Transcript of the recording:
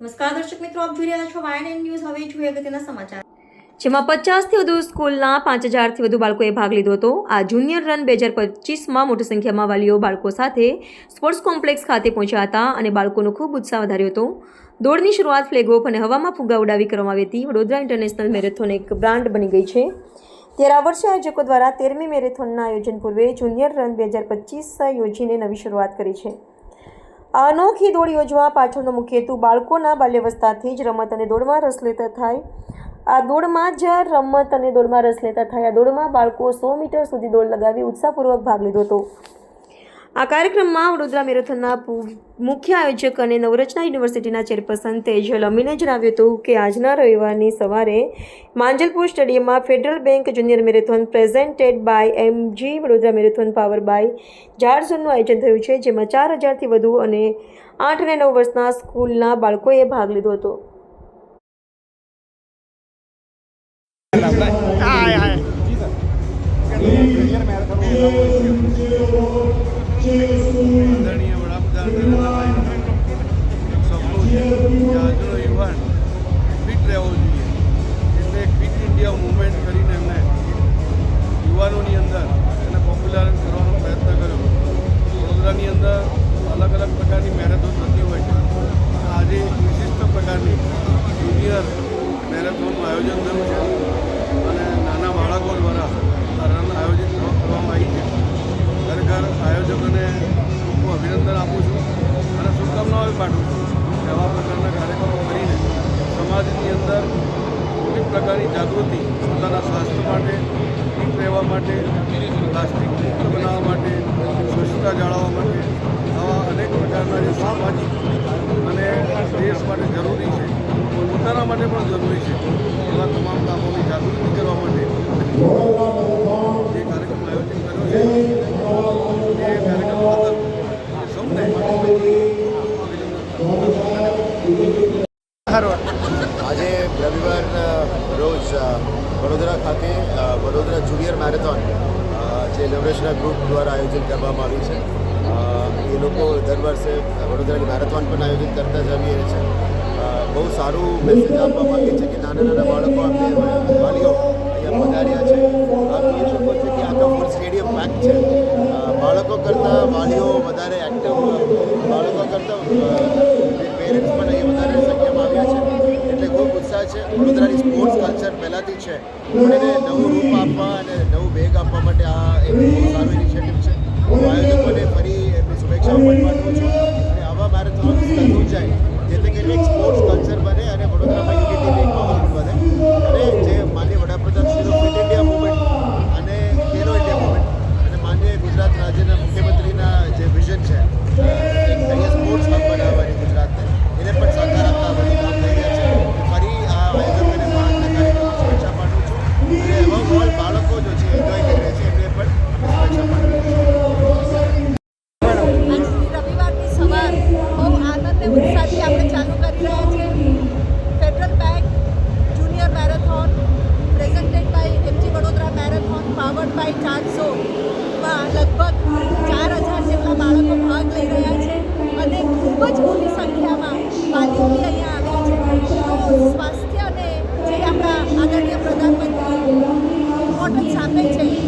નમસ્કાર દર્શક મિત્રો, આપ જોઈ રહ્યા છો વાયન ન્યૂઝ હવે જોઈએ અગત્યના સમાચાર. જેમાં પચાસથી વધુ સ્કૂલના પાંચ હજારથી વધુ બાળકોએ ભાગ લીધો હતો. આ જુનિયર રન બે હજાર પચીસમાં મોટી સંખ્યામાં વાલીઓ બાળકો સાથે સ્પોર્ટ્સ કોમ્પ્લેક્સ ખાતે પહોંચ્યા હતા અને બાળકોનો ખૂબ ઉત્સાહ વધાર્યો હતો. દોડની શરૂઆત ફ્લેગ ઓફ અને હવામાં ફુગ્ગા ઉડાવી કરવામાં આવી હતી. વડોદરા ઇન્ટરનેશનલ મેરેથોન એક બ્રાન્ડ બની ગઈ છે. ત્યારે આ વર્ષે આયોજકો દ્વારા તેરમી મેરેથોનના આયોજન પૂર્વે જુનિયર રન બે હજાર પચીસ યોજીને નવી શરૂઆત કરી છે. આ અનોખી દોડ યોજવા પાછળનો મુખ્ય હેતુ બાળકોના બાલ્યવસ્થાથી જ રમત અને દોડમાં રસ લેતા થાય. આ દોડમાં જ રમત અને દોડમાં રસ લેતા થાય. આ દોડમાં બાળકો સો મીટર સુધી દોડ લગાવી ઉત્સાહપૂર્વક ભાગ લીધો હતો. આ કાર્યક્રમમાં વડોદરા મેરેથોનના મુખ્ય આયોજક અને નવરચના યુનિવર્સિટીના ચેરપર્સન તેજલ અમીને જણાવ્યું હતું કે આજના રવિવારની સવારે માંજલપુર સ્ટેડિયમમાં federal bank junior marathon presented by MG Vadodara marathon power by ઝારઝોનનું આયોજન થયું છે, જેમાં ચાર હજારથી વધુ અને આઠ અને નવ વર્ષના સ્કૂલના બાળકોએ ભાગ લીધો હતો. આદરણીય વડાપ્રધાન નરેન્દ્રભાઈનું સપનું છે કે આજનો યુવાન ફિટ રહેવો જોઈએ. એટલે ફિટ ઇન્ડિયા મુવમેન્ટ કરીને એમણે યુવાનોની અંદર એને પોપ્યુલર કરવાનો પ્રયત્ન કર્યો. વડોદરાની અંદર અલગ અલગ પ્રકારની મેરેથોન થતી હોય છે. આજે વિશિષ્ટ પ્રકારની જુનિયર મેરેથોનનું આયોજન થયું છે. વિવિધ પ્રકારની જાગૃતિ પોતાના સ્વાસ્થ્ય માટે ફિટ રહેવા માટે, પ્લાસ્ટિક મુક્ત બનાવવા માટે, સ્વચ્છતા જાળવવા માટે, આવા અનેક પ્રકારના જે સામાજિક અને દેશ માટે જરૂરી છે, પોતાના માટે પણ જરૂરી છે, એવા તમામ કામોની જાગૃતિ કરવા માટે જે કાર્યક્રમ આયોજન કર્યો છે એ કાર્યક્રમ બદલ સૌને અભિનંદન હારો આજે રવિવારના રોજ અ, વડોદરા ખાતે વડોદરા જુનિયર મેરેથોન જે નવરચના ગ્રુપ દ્વારા આયોજન કરવામાં આવ્યું છે. એ લોકો દર વર્ષે વડોદરાની મેરેથોન પણ આયોજિત કરતા જ આવીએ છે બહુ સારું મેસેજ આપવા માગે છે કે નાના નાના બાળકો આપણે વાલીઓ અહીંયા પધાર્યા છે. આપ જોઈ શકો કે આખા ફૂલ સ્ટેડિયમ પેક છે. બાળકો કરતાં વાલીઓ વધારે એક્ટિવ બાળકો કરતાં પેરેન્ટ્સ પણ અહીંયા વધારે સંખ્યામાં આવ્યા છે. એટલે ખૂબ ઉત્સાહ છે. કલ્ચર પહેલાંથી છે. પણ એને નવું રૂપ આપવા અને નવું વેગ આપવા માટે આ એક બહુ સારું ઇનિશિયેટિવ છે. હું આયોજકોને ફરી એમની શુભેચ્છાઓ પણ પાઠવું છું. અને આવા મેરેથોન્સ થતું જાય આદરણીય પ્રધાનમંત્રી ઇમ્પોર્ટન્સ આપે છે.